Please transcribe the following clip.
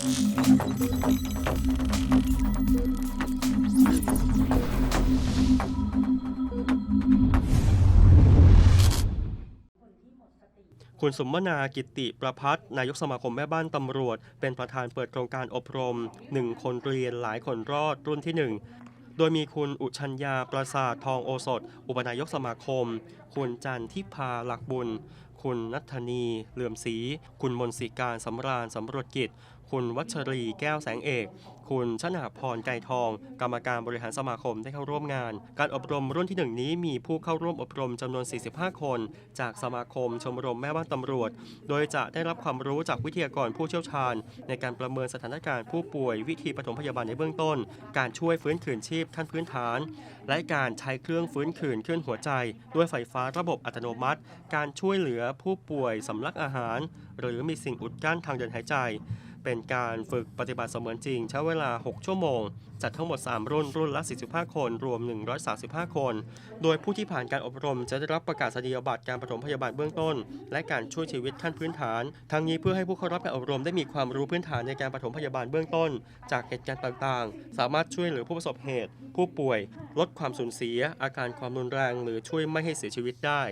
คุณสมนากิติประพัฒนายกสมาคมแม่บ้านตำรวจ เป็นประธานเปิดโครงการอบรม 1 คนเรียนหลายคนรอดรุ่นที่ 1 โดยมีคุณอุชัญญาประสาททองโอสถ อุปนายกสมาคม คุณจันทิพาหลักบุญ คุณนัทนีเหลื่อมศรีคุณมนศิการสำราญสำรวจกิจ คุณวัชรีแก้วแสงเอก คุณชนาพรไก่ทอง กรรมการบริหารสมาคมได้เข้าร่วมงาน การอบรมรุ่นที่ 1 นี้มีผู้เข้าร่วมอบรมจำนวน 45 คน จากสมาคมชมรมแม่บ้านตำรวจ โดยจะได้รับความรู้จากวิทยากรผู้เชี่ยวชาญ ในการประเมินสถานการณ์ผู้ป่วยวิธีปฐมพยาบาลในเบื้องต้น การช่วยฟื้นคืนชีพขั้นพื้นฐาน และการใช้เครื่องฟื้นคืนเคลื่อนหัวใจ ด้วยไฟฟ้าระบบอัตโนมัติ การช่วยเหลือผู้ป่วยสำลักอาหาร หรือมีสิ่งอุดกั้นทางเดินหายใจ เป็นการฝึกปฏิบัติเสมือนจริง ใช้เวลา 6 ชั่วโมง จัดทั้งหมด 3 รุ่นรุ่นละ 45 คน รวม 135 คน โดยผู้ที่ผ่านการอบรมจะได้รับประกาศนียบัตรการปฐมพยาบาลเบื้องต้น และการช่วยชีวิตขั้นพื้นฐาน ทั้งนี้เพื่อให้ผู้เข้ารับการอบรมได้มีความรู้พื้นฐานในการปฐมพยาบาลเบื้องต้น จากเหตุการณ์ต่างๆ สามารถช่วยเหลือผู้ประสบเหตุ ผู้ป่วย ลดความสูญเสีย อาการความรุนแรง หรือช่วยไม่ให้เสียชีวิตได้